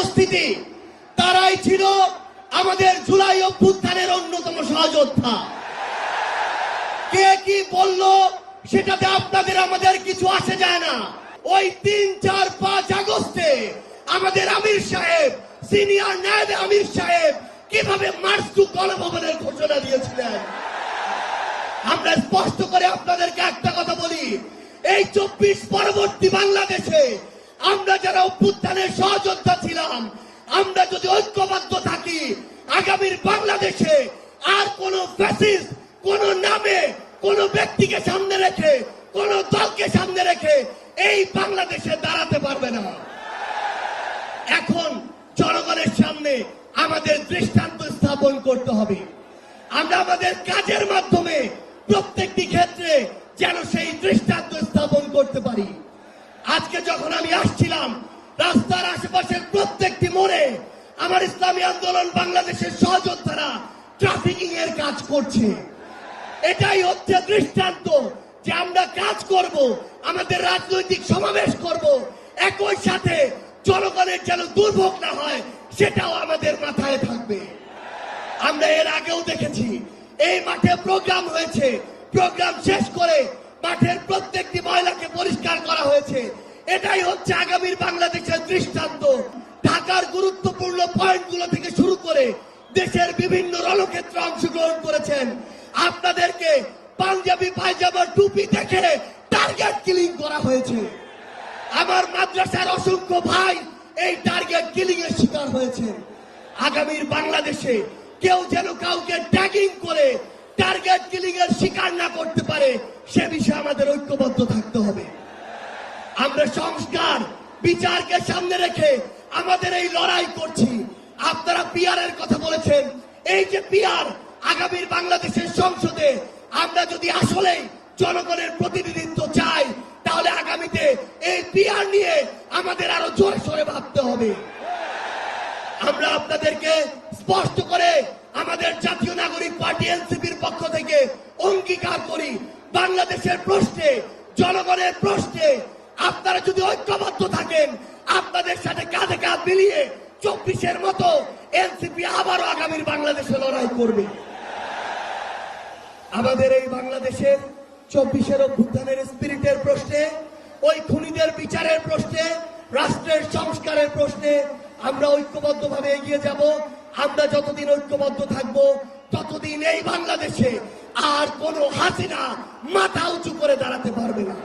উপস্থিতি, তারাই ছিল আমাদের জুলাই অভ্যুত্থানের অন্যতম সহযোদ্ধা। কে কি বলল, সেটাতে আপনাদের, আমাদের কিছু আসে যায় না। ওই তিন, চার, পাঁচ আগস্টে আমাদের আমির সাহেব, সিনিয়র নায়েব আমির সাহেব কীভাবে মার্চ টু গণভবনের ঘোষণা দিয়েছিলেন? আমরা স্পষ্ট করে আপনাদেরকে একটা কথা বলি, এই চব্বিশ পরবর্তী বাংলাদেশে আমরা যারা অভ্যুত্থানের সহযোদ্ধা ছিলাম, আমরা যদি ঐক্যবদ্ধ থাকি, আগামীর বাংলাদেশে আর কোন ফ্যাসিস্ট কোন নামে কোন ব্যক্তিকে সামনে রেখে, কোন দলকে সামনে রেখে এই বাংলাদেশে দাঁড়াতে পারবে না। এখন জনগণের সামনে আমাদের দৃষ্টান্ত স্থাপন করতে হবে। আমরা আমাদের কাজের মাধ্যমে প্রত্যেকটি ক্ষেত্রে যেন সেই দৃষ্টান্ত স্থাপন করতে পারি আজকে যখন আমি আসছিলাম। রাস্তার আশেপাশের প্রত্যেকটি মোড়ে আমার ইসলামী আন্দোলন বাংলাদেশের সহযোদ্ধারা ট্রাফিকিং এর কাজ করছে। এটাই হচ্ছে দৃষ্টান্ত যে আমরা কাজ করব, আমাদের রাজনৈতিক সমাবেশ করব, একই সাথে জনগণের যেন দুর্ভোগ না হয়, সেটাও আমাদের মাথায় থাকবে। আমরা এর আগেও দেখেছি, এই মাঠে প্রোগ্রাম হয়েছে। প্রোগ্রাম শেষ করে মাঠের প্রত্যেকটি ময়লাকে পরিষ্কার করা হয়েছে এটাই হচ্ছে আগামীর বাংলাদেশের দৃষ্টান্ত, ঢাকার গুরুত্বপূর্ণ পয়েন্টগুলো থেকে শুরু করে দেশের বিভিন্ন রণক্ষেত্রে অংশগ্রহণ করেছেন। আপনাদেরকে পাঞ্জাবি পায়জামা টুপি দেখে টার্গেট কিলিং করা হয়েছে। আমার মাদ্রাসার অসংখ্য ভাই এই টার্গেট কিলিং এর শিকার হয়েছে। আগামীর বাংলাদেশে কেউ যেন কাউকে ট্যাগিং করে টার্গেট কিলিং এর শিকার না করতে পারে, সে বিষয়ে আমাদের ঐক্যবদ্ধ থাকতে হবে। আমরা সংস্কার বিচারকে সামনে রেখে আমাদের এই লড়াই করছি। আপনারা পিআর এর কথা বলেছেন। এই যে পিয়ার আগামীর বাংলাদেশের সংসদে আমরা যদি আসলে জনগণের প্রতিনিধিত্ব চাই, তাহলে আগামীতে এই পিআর নিয়ে আমাদের আরও জোরে সোরে ভাবতে হবে। আমরা আপনাদেরকে স্পষ্ট করে আমাদের জাতীয় নাগরিক পার্টি এনসিপির পক্ষ থেকে অঙ্গীকার করি। বাংলাদেশের প্রশ্নে, জনগণের প্রশ্নে আপনারা যদি ঐক্যবদ্ধ থাকেন, আপনাদের সাথে কাঁধে কাঁধ মিলিয়ে চব্বিশের মতো এনসিপি আবারও আগামীর বাংলাদেশে লড়াই করবে। আমাদের এই বাংলাদেশের চব্বিশের অভ্যুত্থানের স্পিরিটের প্রশ্নে, ওই খুনিদের বিচারের প্রশ্নে, রাষ্ট্রের সংস্কারের প্রশ্নে আমরা ঐক্যবদ্ধভাবে এগিয়ে যাব। আমরা যতদিন ঐক্যবদ্ধ থাকব, ততদিন এই বাংলাদেশে আর কোনো হাসিনা মাথা উঁচু করে দাঁড়াতে পারবে না।